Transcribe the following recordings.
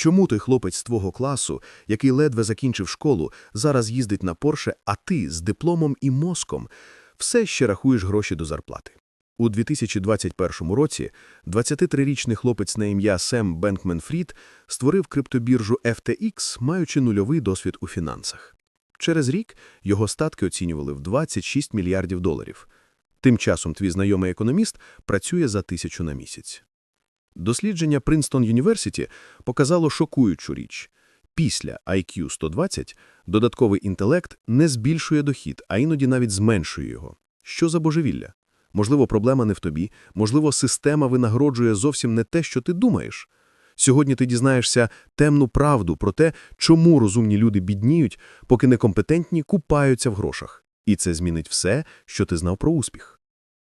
Чому той хлопець з твого класу, який ледве закінчив школу, зараз їздить на Порше, а ти з дипломом і мозком все ще рахуєш гроші до зарплати? У 2021 році 23-річний хлопець на ім'я Сем Бенкмен Фрід створив криптобіржу FTX, маючи нульовий досвід у фінансах. Через рік його статки оцінювали в 26 мільярдів доларів. Тим часом твій знайомий економіст працює за тисячу на місяць. Дослідження Принстон Юніверсіті показало шокуючу річ. Після IQ 120 додатковий інтелект не збільшує дохід, а іноді навіть зменшує його. Що за божевілля? Можливо, проблема не в тобі, можливо, система винагороджує зовсім не те, що ти думаєш. Сьогодні ти дізнаєшся темну правду про те, чому розумні люди бідніють, поки некомпетентні купаються в грошах. І це змінить все, що ти знав про успіх.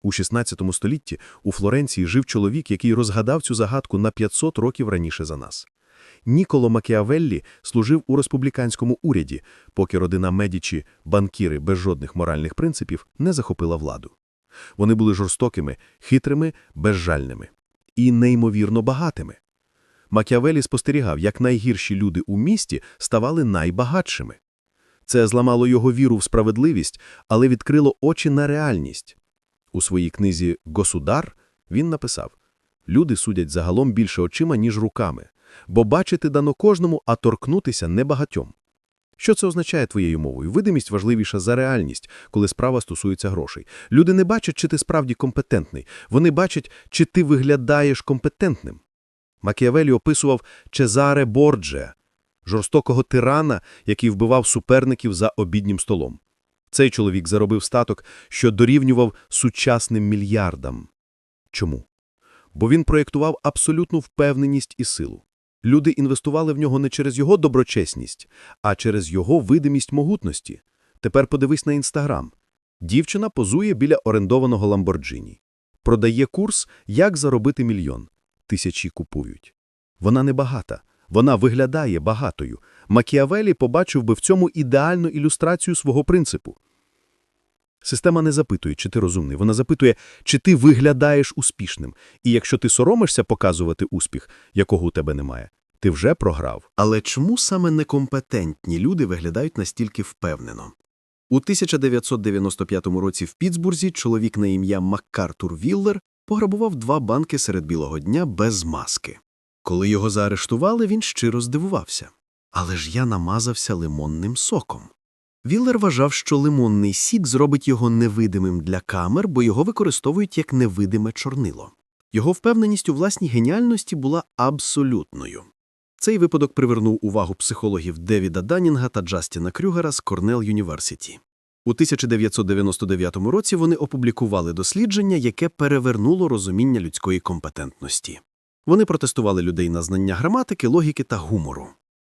У 16 столітті у Флоренції жив чоловік, який розгадав цю загадку на 500 років раніше за нас. Ніколо Макіавеллі служив у республіканському уряді, поки родина Медічі, банкіри без жодних моральних принципів, не захопила владу. Вони були жорстокими, хитрими, безжальними і неймовірно багатими. Макіавеллі спостерігав, як найгірші люди у місті ставали найбагатшими. Це зламало його віру в справедливість, але відкрило очі на реальність. У своїй книзі «Государ» він написав «Люди судять загалом більше очима, ніж руками, бо бачити дано кожному, а торкнутися небагатьом». Що це означає твоєю мовою? Видимість важливіша за реальність, коли справа стосується грошей. Люди не бачать, чи ти справді компетентний. Вони бачать, чи ти виглядаєш компетентним. Макіавелі описував Чезаре Борджеа, жорстокого тирана, який вбивав суперників за обіднім столом. Цей чоловік заробив статок, що дорівнював сучасним мільярдам. Чому? Бо він проєктував абсолютну впевненість і силу. Люди інвестували в нього не через його доброчесність, а через його видимість могутності. Тепер подивись на Інстаграм. Дівчина позує біля орендованого Ламборджині. Продає курс «Як заробити мільйон». Тисячі купують. Вона не багата. Вона виглядає багатою. Макіавелі побачив би в цьому ідеальну ілюстрацію свого принципу. Система не запитує, чи ти розумний. Вона запитує, чи ти виглядаєш успішним. І якщо ти соромишся показувати успіх, якого у тебе немає, ти вже програв. Але чому саме некомпетентні люди виглядають настільки впевнено? У 1995 році в Пітсбурзі чоловік на ім'я Маккартур Віллер пограбував два банки серед білого дня без маски. Коли його заарештували, він щиро здивувався. Але ж я намазався лимонним соком. Віллер вважав, що лимонний сік зробить його невидимим для камер, бо його використовують як невидиме чорнило. Його впевненість у власній геніальності була абсолютною. Цей випадок привернув увагу психологів Девіда Данінга та Джастіна Крюгера з Корнел Юніверситі. У 1999 році вони опублікували дослідження, яке перевернуло розуміння людської компетентності. Вони протестували людей на знання граматики, логіки та гумору.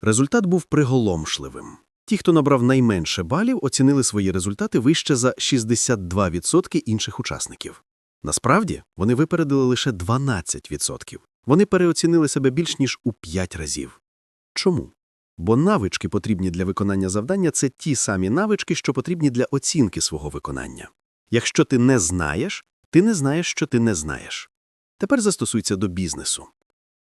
Результат був приголомшливим. Ті, хто набрав найменше балів, оцінили свої результати вище за 62% інших учасників. Насправді, вони випередили лише 12%. Вони переоцінили себе більш ніж у 5 разів. Чому? Бо навички, потрібні для виконання завдання, це ті самі навички, що потрібні для оцінки свого виконання. Якщо ти не знаєш, ти не знаєш, що ти не знаєш. Тепер застосуйся до бізнесу.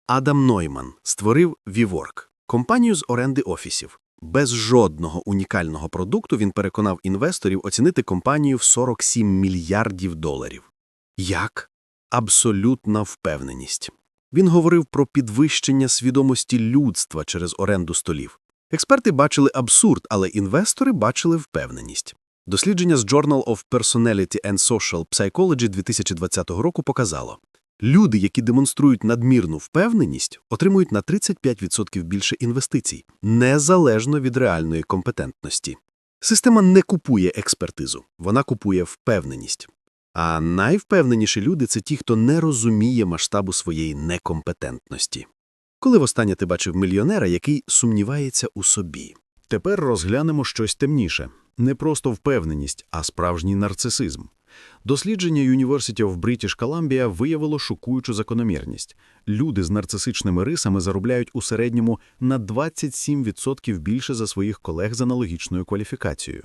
Адам Нойман створив WeWork – компанію з оренди офісів. Без жодного унікального продукту він переконав інвесторів оцінити компанію в 47 мільярдів доларів. Як? Абсолютна впевненість. Він говорив про підвищення свідомості людства через оренду столів. Експерти бачили абсурд, але інвестори бачили впевненість. Дослідження з Journal of Personality and Social Psychology 2020 року показало, люди, які демонструють надмірну впевненість, отримують на 35% більше інвестицій, незалежно від реальної компетентності. Система не купує експертизу, вона купує впевненість. А найвпевненіші люди це ті, хто не розуміє масштабу своєї некомпетентності. Коли востаннє ти бачив мільйонера, який сумнівається у собі? Тепер розглянемо щось темніше. Не просто впевненість, а справжній нарцисизм. Дослідження University of British Columbia виявило шокуючу закономірність. Люди з нарцисичними рисами заробляють у середньому на 27% більше за своїх колег з аналогічною кваліфікацією.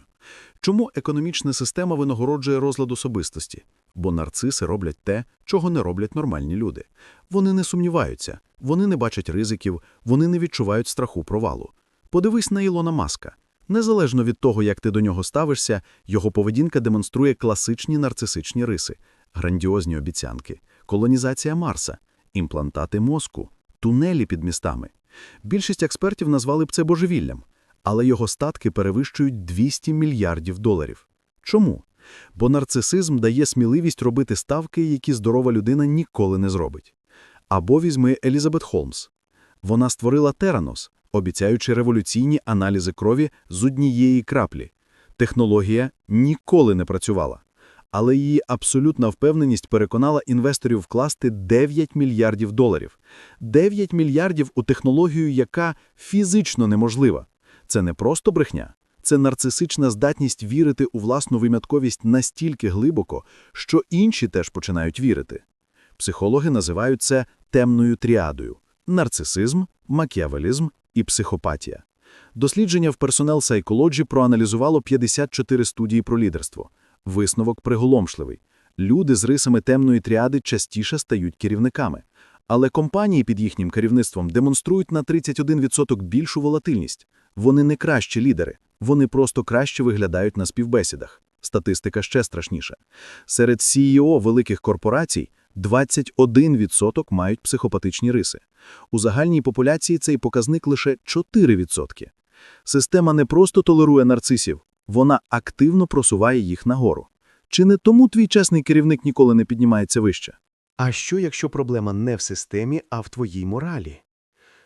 Чому економічна система винагороджує розлад особистості? Бо нарциси роблять те, чого не роблять нормальні люди. Вони не сумніваються, вони не бачать ризиків, вони не відчувають страху провалу. Подивись на Ілона Маска. Незалежно від того, як ти до нього ставишся, його поведінка демонструє класичні нарцисичні риси, грандіозні обіцянки, колонізація Марса, імплантати мозку, тунелі під містами. Більшість експертів назвали б це божевіллям, але його статки перевищують 200 мільярдів доларів. Чому? Бо нарцисизм дає сміливість робити ставки, які здорова людина ніколи не зробить. Або візьми Елізабет Холмс. Вона створила Теранос, обіцяючи революційні аналізи крові з однієї краплі. Технологія ніколи не працювала. Але її абсолютна впевненість переконала інвесторів вкласти 9 мільярдів доларів. 9 мільярдів у технологію, яка фізично неможлива. Це не просто брехня, це нарцисична здатність вірити у власну винятковість настільки глибоко, що інші теж починають вірити. Психологи називають це темною тріадою – нарцисизм, макіавелізм і психопатія. Дослідження в Personnel Psychology проаналізувало 54 студії про лідерство. Висновок приголомшливий. Люди з рисами темної тріади частіше стають керівниками. Але компанії під їхнім керівництвом демонструють на 31% більшу волатильність. Вони не кращі лідери, вони просто краще виглядають на співбесідах. Статистика ще страшніша. Серед CEO великих корпорацій 21% мають психопатичні риси. У загальній популяції цей показник лише 4%. Система не просто толерує нарцисів, вона активно просуває їх нагору. Чи не тому твій чесний керівник ніколи не піднімається вище? А що, якщо проблема не в системі, а в твоїй моралі?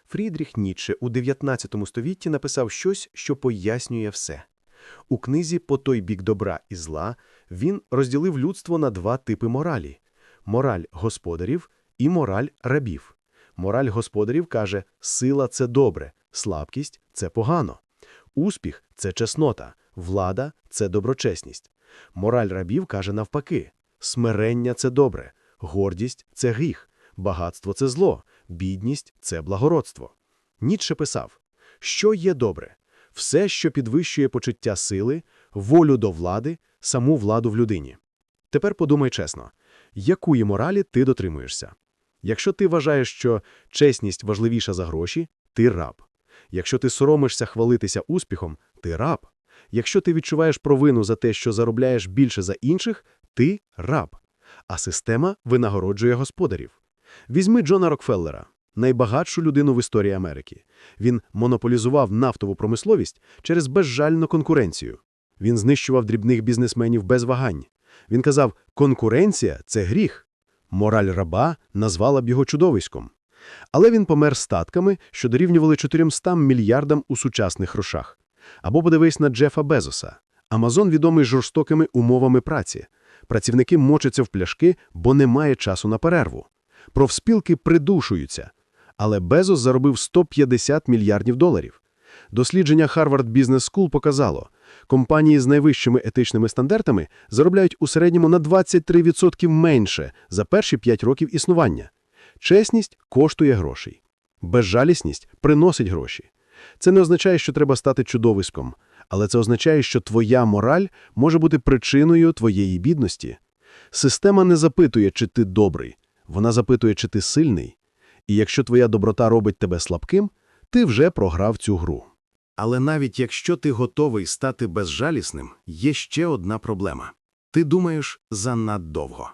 Фрідріх Ніцше у 19 столітті написав щось, що пояснює все. У книзі «По той бік добра і зла» він розділив людство на два типи моралі – мораль господарів і мораль рабів. Мораль господарів каже «сила – це добре, слабкість – це погано, успіх – це чеснота, влада – це доброчесність». Мораль рабів каже навпаки «смирення – це добре, гордість – це гріх, багатство – це зло, бідність – це благородство». Ніцше писав «Що є добре? Все, що підвищує почуття сили, волю до влади, саму владу в людині». Тепер подумай чесно, якої моралі ти дотримуєшся? Якщо ти вважаєш, що чесність важливіша за гроші, ти раб. Якщо ти соромишся хвалитися успіхом, ти раб. Якщо ти відчуваєш провину за те, що заробляєш більше за інших, ти раб. А система винагороджує господарів. Візьми Джона Рокфеллера, найбагатшу людину в історії Америки. Він монополізував нафтову промисловість через безжальну конкуренцію. Він знищував дрібних бізнесменів без вагань. Він казав, конкуренція – це гріх. Мораль раба назвала б його чудовиськом. Але він помер статками, що дорівнювали 400 мільярдам у сучасних грошах. Або подивись на Джефа Безоса. Амазон відомий жорстокими умовами праці. Працівники мочаться в пляшки, бо немає часу на перерву. Профспілки придушуються. Але Безос заробив 150 мільярдів доларів. Дослідження Harvard Business School показало, компанії з найвищими етичними стандартами заробляють у середньому на 23% менше за перші 5 років існування. Чесність коштує грошей. Безжалісність приносить гроші. Це не означає, що треба стати чудовиськом, але це означає, що твоя мораль може бути причиною твоєї бідності. Система не запитує, чи ти добрий, вона запитує, чи ти сильний. І якщо твоя доброта робить тебе слабким, ти вже програв цю гру. Але навіть якщо ти готовий стати безжалісним, є ще одна проблема. Ти думаєш занаддовго.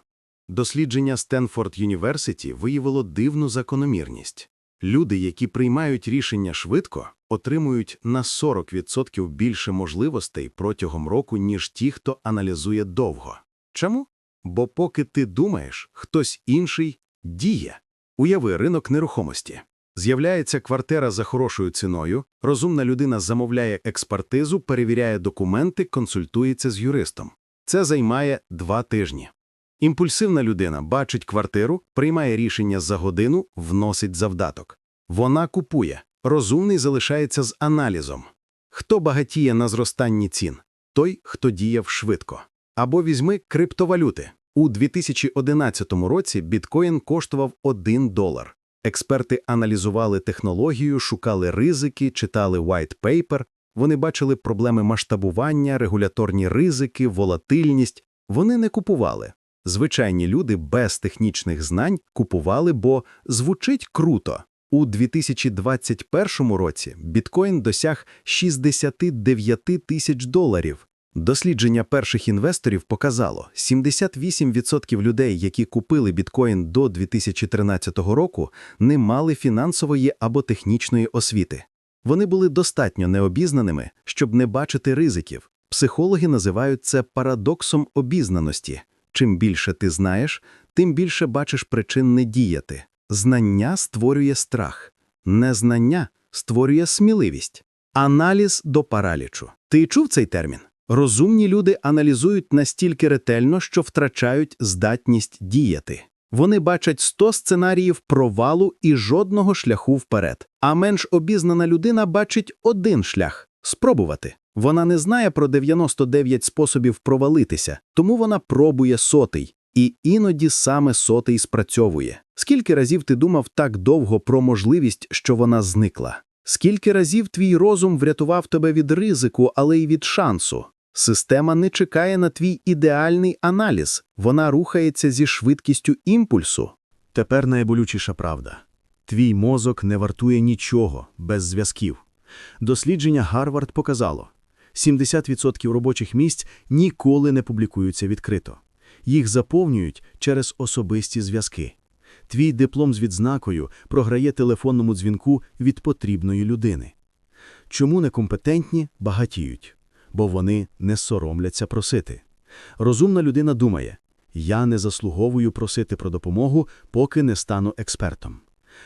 Дослідження Стенфорд Юніверситі виявило дивну закономірність. Люди, які приймають рішення швидко, отримують на 40% більше можливостей протягом року, ніж ті, хто аналізує довго. Чому? Бо поки ти думаєш, хтось інший діє. Уяви ринок нерухомості. З'являється квартира за хорошою ціною, розумна людина замовляє експертизу, перевіряє документи, консультується з юристом. Це займає два тижні. Імпульсивна людина бачить квартиру, приймає рішення за годину, вносить завдаток. Вона купує. Розумний залишається з аналізом. Хто багатіє на зростанні цін? Той, хто діяв швидко. Або візьми криптовалюти. У 2011 році біткоін коштував 1 долар. Експерти аналізували технологію, шукали ризики, читали white paper. Вони бачили проблеми масштабування, регуляторні ризики, волатильність. Вони не купували. Звичайні люди без технічних знань купували, бо звучить круто. У 2021 році біткоін досяг 69 тисяч доларів. Дослідження перших інвесторів показало, 78% людей, які купили біткоін до 2013 року, не мали фінансової або технічної освіти. Вони були достатньо необізнаними, щоб не бачити ризиків. Психологи називають це парадоксом обізнаності. Чим більше ти знаєш, тим більше бачиш причин не діяти. Знання створює страх, незнання створює сміливість. Аналіз до паралічу. Ти чув цей термін? Розумні люди аналізують настільки ретельно, що втрачають здатність діяти. Вони бачать 100 сценаріїв провалу і жодного шляху вперед. А менш обізнана людина бачить один шлях спробувати. Вона не знає про 99 способів провалитися, тому вона пробує сотий. І іноді саме сотий спрацьовує. Скільки разів ти думав так довго про можливість, що вона зникла? Скільки разів твій розум врятував тебе від ризику, але й від шансу? Система не чекає на твій ідеальний аналіз, вона рухається зі швидкістю імпульсу. Тепер найболючіша правда. Твій мозок не вартує нічого без зв'язків. Дослідження Гарвард показало, 70% робочих місць ніколи не публікуються відкрито. Їх заповнюють через особисті зв'язки. Твій диплом з відзнакою програє телефонному дзвінку від потрібної людини. Чому некомпетентні багатіють? Бо вони не соромляться просити. Розумна людина думає, я не заслуговую просити про допомогу, поки не стану експертом.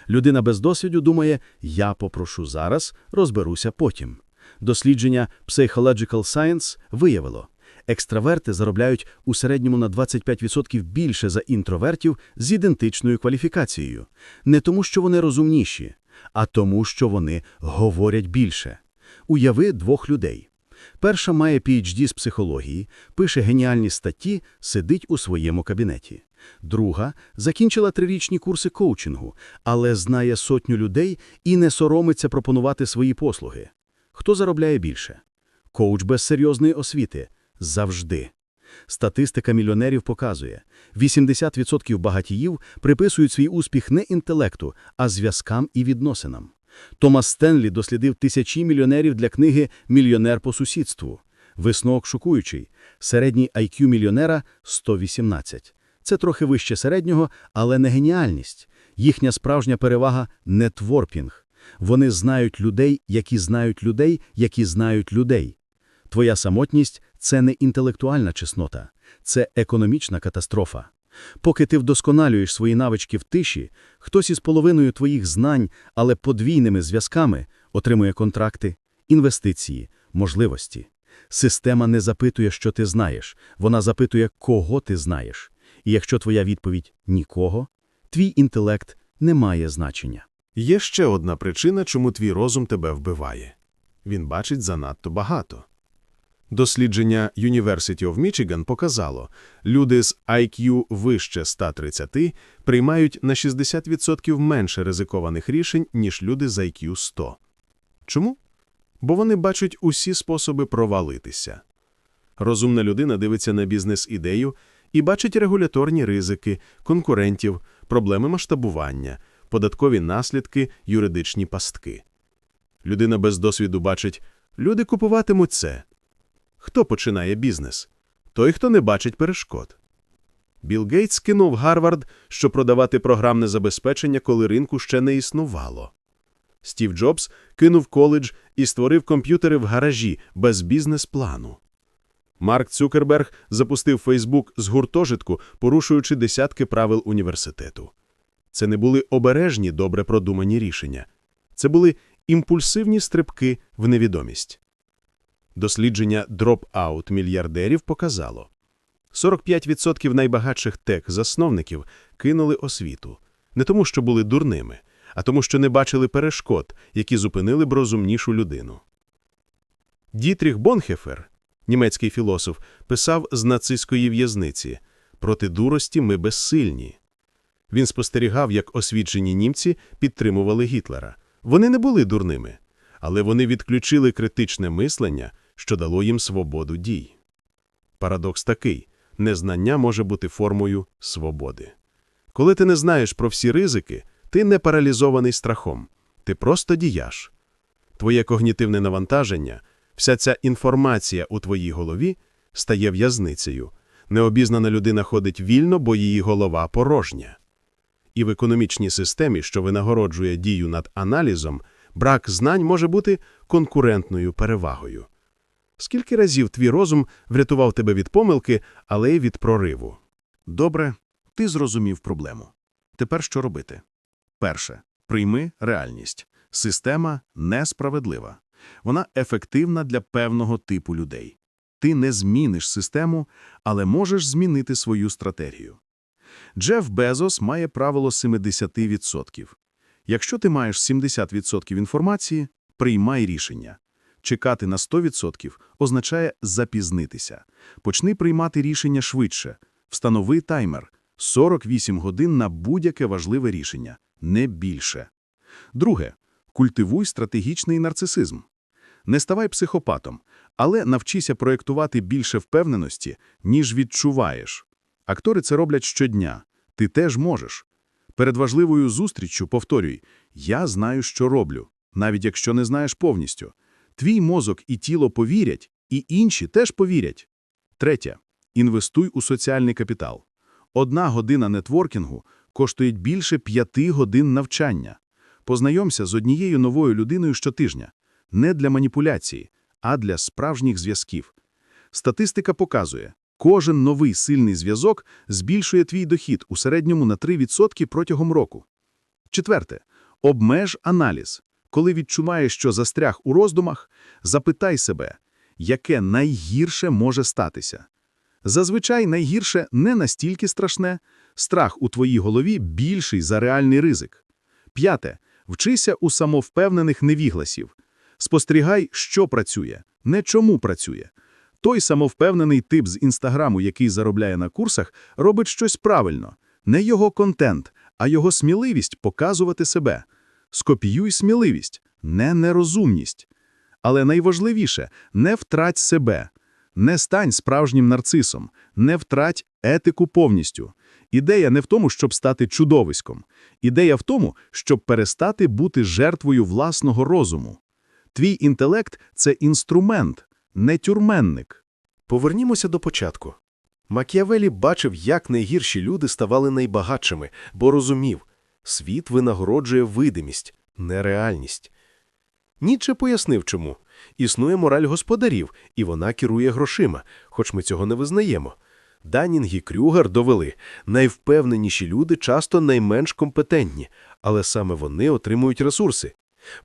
Людина без досвіду думає, я попрошу зараз, розберуся потім. Дослідження Psychological Science виявило, екстраверти заробляють у середньому на 25% більше за інтровертів з ідентичною кваліфікацією. Не тому, що вони розумніші, а тому, що вони говорять більше. Уяви двох людей. Перша має PhD з психології, пише геніальні статті, сидить у своєму кабінеті. Друга закінчила трирічні курси коучингу, але знає сотню людей і не соромиться пропонувати свої послуги. Хто заробляє більше? Коуч без серйозної освіти. Завжди. Статистика мільйонерів показує, 80% багатіїв приписують свій успіх не інтелекту, а зв'язкам і відносинам. Томас Стенлі дослідив тисячі мільйонерів для книги «Мільйонер по сусідству». Висновок шокуючий. Середній IQ мільйонера – 118. Це трохи вище середнього, але не геніальність. Їхня справжня перевага – нетворкінг. Вони знають людей, які знають людей, які знають людей. Твоя самотність – це не інтелектуальна чеснота, це економічна катастрофа. Поки ти вдосконалюєш свої навички в тиші, хтось із половиною твоїх знань, але подвійними зв'язками отримує контракти, інвестиції, можливості. Система не запитує, що ти знаєш, вона запитує, кого ти знаєш. І якщо твоя відповідь – нікого, твій інтелект не має значення. Є ще одна причина, чому твій розум тебе вбиває. Він бачить занадто багато. Дослідження University of Michigan показало, люди з IQ вище 130 приймають на 60% менше ризикованих рішень, ніж люди з IQ 100. Чому? Бо вони бачать усі способи провалитися. Розумна людина дивиться на бізнес-ідею і бачить регуляторні ризики, конкурентів, проблеми масштабування, податкові наслідки, юридичні пастки. Людина без досвіду бачить, люди купуватимуть це. Хто починає бізнес? Той, хто не бачить перешкод. Білл Гейтс кинув Гарвард, щоб продавати програмне забезпечення, коли ринку ще не існувало. Стів Джобс кинув коледж і створив комп'ютери в гаражі без бізнес-плану. Марк Цукерберг запустив Фейсбук з гуртожитку, порушуючи десятки правил університету. Це не були обережні, добре продумані рішення. Це були імпульсивні стрибки в невідомість. Дослідження дроп-аут мільярдерів показало, 45% найбагатших тек-засновників кинули освіту. Не тому, що були дурними, а тому, що не бачили перешкод, які зупинили б розумнішу людину. Дітріх Бонхефер, німецький філософ, писав з нацистської в'язниці «Проти дурості ми безсильні». Він спостерігав, як освічені німці підтримували Гітлера. Вони не були дурними, але вони відключили критичне мислення, що дало їм свободу дій. Парадокс такий. Незнання може бути формою свободи. Коли ти не знаєш про всі ризики, ти не паралізований страхом, ти просто діяш. Твоє когнітивне навантаження, вся ця інформація у твоїй голові стає в'язницею. Необізнана людина ходить вільно, бо її голова порожня. І в економічній системі, що винагороджує дію над аналізом, брак знань може бути конкурентною перевагою. Скільки разів твій розум врятував тебе від помилки, але й від прориву? Добре, ти зрозумів проблему. Тепер що робити? Перше. Прийми реальність. Система несправедлива. Вона ефективна для певного типу людей. Ти не зміниш систему, але можеш змінити свою стратегію. Джеф Безос має правило 70%. Якщо ти маєш 70% інформації, приймай рішення. Чекати на 100% означає запізнитися. Почни приймати рішення швидше. Встанови таймер – 48 годин на будь-яке важливе рішення, не більше. Друге. Культивуй стратегічний нарцисизм. Не ставай психопатом, але навчися проєктувати більше впевненості, ніж відчуваєш. Актори це роблять щодня. Ти теж можеш. Перед важливою зустріччю повторюй «Я знаю, що роблю», навіть якщо не знаєш повністю. Твій мозок і тіло повірять, і інші теж повірять. Третє. Інвестуй у соціальний капітал. Одна година нетворкінгу коштує більше п'яти годин навчання. Познайомся з однією новою людиною щотижня. Не для маніпуляції, а для справжніх зв'язків. Статистика показує, кожен новий сильний зв'язок збільшує твій дохід у середньому на 3% протягом року. Четверте. Обмеж аналіз. Коли відчуваєш, що застряг у роздумах, запитай себе, яке найгірше може статися. Зазвичай найгірше не настільки страшне, страх у твоїй голові більший за реальний ризик. П'яте. Вчися у самовпевнених невігласів. Спостерігай, що працює, не чому працює. Той самовпевнений тип з Інстаграму, який заробляє на курсах, робить щось правильно. Не його контент, а його сміливість показувати себе. Скопіюй сміливість, не нерозумність. Але найважливіше – не втрать себе. Не стань справжнім нарцисом, не втрать етику повністю. Ідея не в тому, щоб стати чудовиськом. Ідея в тому, щоб перестати бути жертвою власного розуму. Твій інтелект – це інструмент, не тюрменник. Повернімося до початку. Макіавелі бачив, як найгірші люди ставали найбагатшими, бо розумів – світ винагороджує видимість, нереальність. Ніче пояснив, чому. Існує мораль господарів, і вона керує грошима, хоч ми цього не визнаємо. Данінг і Крюгер довели – найвпевненіші люди часто найменш компетентні, але саме вони отримують ресурси.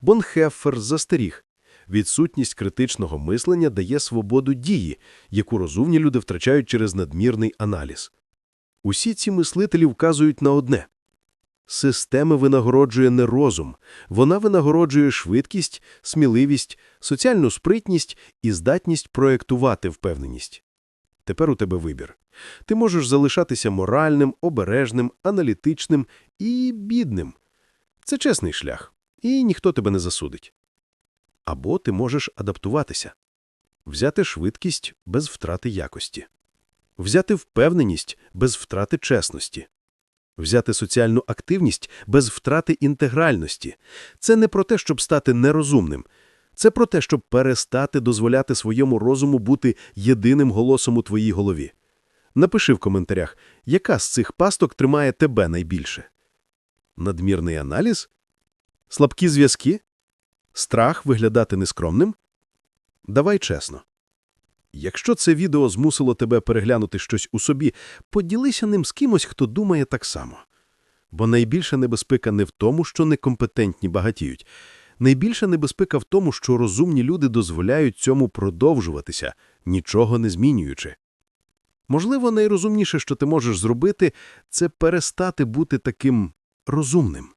Бонхеффер застеріг. Відсутність критичного мислення дає свободу дії, яку розумні люди втрачають через надмірний аналіз. Усі ці мислителі вказують на одне. Система винагороджує не розум, вона винагороджує швидкість, сміливість, соціальну спритність і здатність проєктувати впевненість. Тепер у тебе вибір. Ти можеш залишатися моральним, обережним, аналітичним і бідним. Це чесний шлях, і ніхто тебе не засудить. Або ти можеш адаптуватися, взяти швидкість без втрати якості, взяти впевненість без втрати чесності, взяти соціальну активність без втрати інтегральності. Це не про те, щоб стати нерозумним. Це про те, щоб перестати дозволяти своєму розуму бути єдиним голосом у твоїй голові. Напиши в коментарях, яка з цих пасток тримає тебе найбільше. Надмірний аналіз? Слабкі зв'язки? Страх виглядати нескромним? Давай чесно. Якщо це відео змусило тебе переглянути щось у собі, поділися ним з кимось, хто думає так само. Бо найбільша небезпека не в тому, що некомпетентні багатіють. Найбільша небезпека в тому, що розумні люди дозволяють цьому продовжуватися, нічого не змінюючи. Можливо, найрозумніше, що ти можеш зробити, це перестати бути таким розумним.